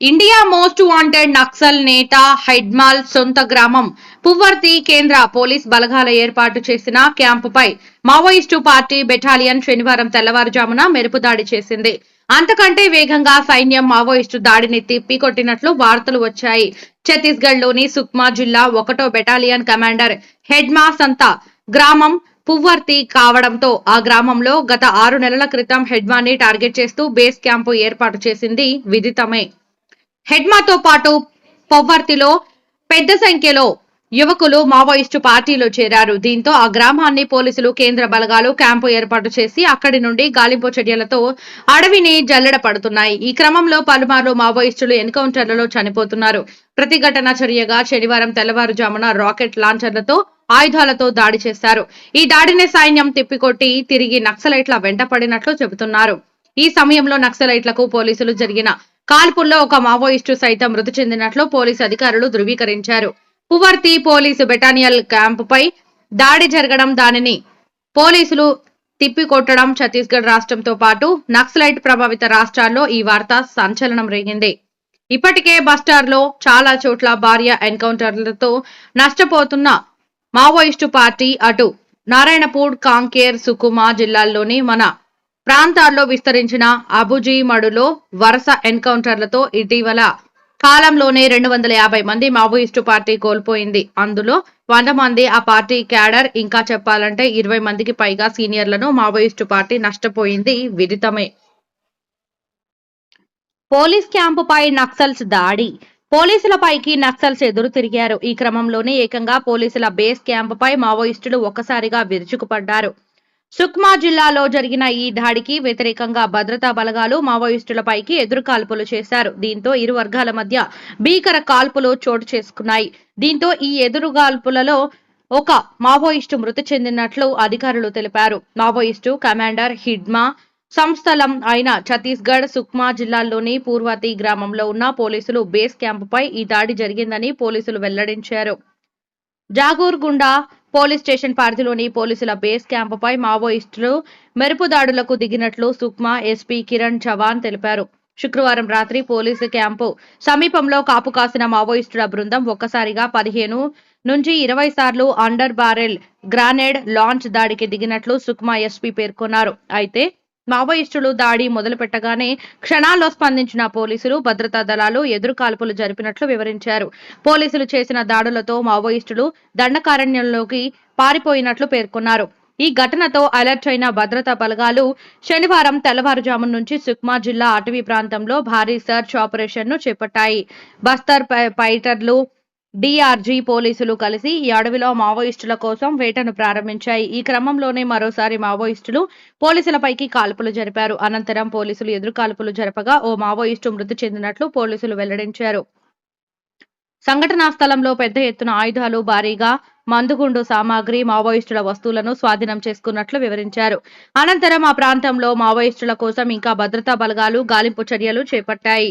India most wanted Naxal నేత హైడ్మాల్ సొంత గ్రామం పువ్వర్తి కేంద్ర పోలీస్ బలగాల ఏర్పాటు చేసిన క్యాంపుపై మావోయిస్టు పార్టీ బెటాలియన్ శనివారం తెల్లవారుజామున మెరుపు దాడి చేసింది అంతకంటే వేగంగా సైన్యం మావోయిస్టు దాడిని తిప్పికొట్టినట్లు వార్తలు వచ్చాయి ఛత్తీస్గఢ్లోని సుక్మా జిల్లా ఒకటో బెటాలియన్ కమాండర్ హెడ్మా సంత గ్రామం పువ్వర్తి కావడంతో ఆ గ్రామంలో గత ఆరు నెలల క్రితం హెడ్మాని టార్గెట్ చేస్తూ బేస్ క్యాంపు ఏర్పాటు చేసింది విదితమే. హెడ్మాతో పాటు పొవ్వర్తిలో పెద్ద సంఖ్యలో యువకులు మావోయిస్టు పార్టీలో చేరారు. దీంతో ఆ గ్రామాన్ని పోలీసులు కేంద్ర బలగాలు క్యాంపు ఏర్పాటు చేసి అక్కడి నుండి గాలింపు చర్యలతో అడవిని జల్లెడ పడుతున్నాయి. ఈ క్రమంలో పలుమార్లు మావోయిస్టులు ఎన్కౌంటర్లలో చనిపోతున్నారు. ప్రతిఘటన చర్యగా శనివారం తెల్లవారుజామున రాకెట్ లాంచర్లతో ఆయుధాలతో దాడి చేశారు. ఈ దాడిని సైన్యం తిప్పికొట్టి తిరిగి నక్సలైట్ల వెంటపడినట్లు చెబుతున్నారు. ఈ సమయంలో నక్సలైట్లకు పోలీసులు జరిగిన కాల్పుల్లో ఒక మావోయిస్టు సైతం మృతి చెందినట్లు పోలీసు అధికారులు ధృవీకరించారు. పువర్తి పోలీసు బెటానియల్ క్యాంపుపై దాడి జరగడం దానిని పోలీసులు తిప్పికొట్టడం ఛత్తీస్గఢ్ రాష్ట్రంతో పాటు నక్సలైట్ ప్రభావిత రాష్ట్రాల్లో ఈ వార్త సంచలనం రేగింది. ఇప్పటికే బస్టార్లో చాలా చోట్ల భార్య ఎన్కౌంటర్లతో నష్టపోతున్న మావోయిస్టు పార్టీ అటు నారాయణపూర్ కాంకేర్ సుకుమా జిల్లాల్లోని మన ప్రాంతాల్లో విస్తరించిన అబుజీ మడులో వరుస ఎన్కౌంటర్లతో ఇటీవల కాలంలోనే రెండు వందల యాభై మంది మావోయిస్టు పార్టీ కోల్పోయింది. అందులో వంద మంది ఆ పార్టీ క్యాడర్. ఇంకా చెప్పాలంటే ఇరవై మందికి పైగా సీనియర్లను మావోయిస్టు పార్టీ నష్టపోయింది. విదితమే. పోలీస్ క్యాంపుపై నక్సల్స్ దాడి. పోలీసులపైకి నక్సల్స్ ఎదురు తిరిగారు. ఈ క్రమంలోనే ఏకంగా పోలీసుల బేస్ క్యాంపుపై మావోయిస్టులు ఒక్కసారిగా విరుచుకుపడ్డారు. సుక్మా జిల్లాలో జరిగిన ఈ దాడికి వ్యతిరేకంగా భద్రతా బలగాలు మావోయిస్టులపైకి ఎదురు కాల్పులు చేశారు. దీంతో ఇరు వర్గాల మధ్య భీకర కాల్పులు చోటు చేసుకున్నాయి. దీంతో ఈ ఎదురు కాల్పులలో ఒక మావోయిస్టు మృతి చెందినట్లు అధికారులు తెలిపారు. మావోయిస్టు కమాండర్ హిడ్మా సంస్థలం అయిన ఛత్తీస్గఢ్ సుక్మా జిల్లాలోని పూర్వతి గ్రామంలో ఉన్న పోలీసులు బేస్ క్యాంపుపై ఈ దాడి జరిగిందని పోలీసులు వెల్లడించారు. జాగూర్ గుండా పోలీస్ స్టేషన్ పరిధిలోని పోలీసుల బేస్ క్యాంపుపై మావోయిస్టులు మెరుపు దాడులకు దిగినట్లు సుక్మా ఎస్పీ కిరణ్ చవాన్ తెలిపారు. శుక్రవారం రాత్రి పోలీసు క్యాంపు సమీపంలో కాపు కాసిన మావోయిస్టుల బృందం ఒక్కసారిగా పదిహేను నుంచి ఇరవై సార్లు అండర్ బారెల్ గ్రానేడ్ లాంచ్ దాడికి దిగినట్లు సుక్మా ఎస్పీ పేర్కొన్నారు. అయితే మావోయిస్టులు దాడి మొదలు పెట్టగానే క్షణాల్లో స్పందించిన పోలీసులు భద్రతా దళాలు ఎదురు కాల్పులు జరిపినట్లు వివరించారు. పోలీసులు చేసిన దాడులతో మావోయిస్టులు దండకారణ్యంలోకి పారిపోయినట్లు పేర్కొన్నారు. ఈ ఘటనతో అలర్ట్ అయిన భద్రతా బలగాలు శనివారం తెల్లవారుజాము నుంచి సుక్మా జిల్లా అటవీ ప్రాంతంలో భారీ సెర్చ్ ఆపరేషన్ను చేపట్టాయి. బస్తర్ పైటర్లు డిఆర్జీ పోలీసులు కలిసి ఈ అడవిలో మావోయిస్టుల కోసం వేటను ప్రారంభించాయి. ఈ క్రమంలోనే మరోసారి మావోయిస్టులు పోలీసులపైకి కాల్పులు జరిపారు. అనంతరం పోలీసులు ఎదురుకాల్పులు జరపగా ఓ మావోయిస్టు మృతి చెందినట్లు పోలీసులు వెల్లడించారు. సంఘటనా స్థలంలో పెద్ద ఎత్తున ఆయుధాలు భారీగా మందుగుండు సామాగ్రి మావోయిస్టుల వస్తువులను స్వాధీనం చేసుకున్నట్లు వివరించారు. అనంతరం ఆ ప్రాంతంలో మావోయిస్టుల కోసం ఇంకా భద్రతా బలగాలు గాలింపు చర్యలు చేపట్టాయి.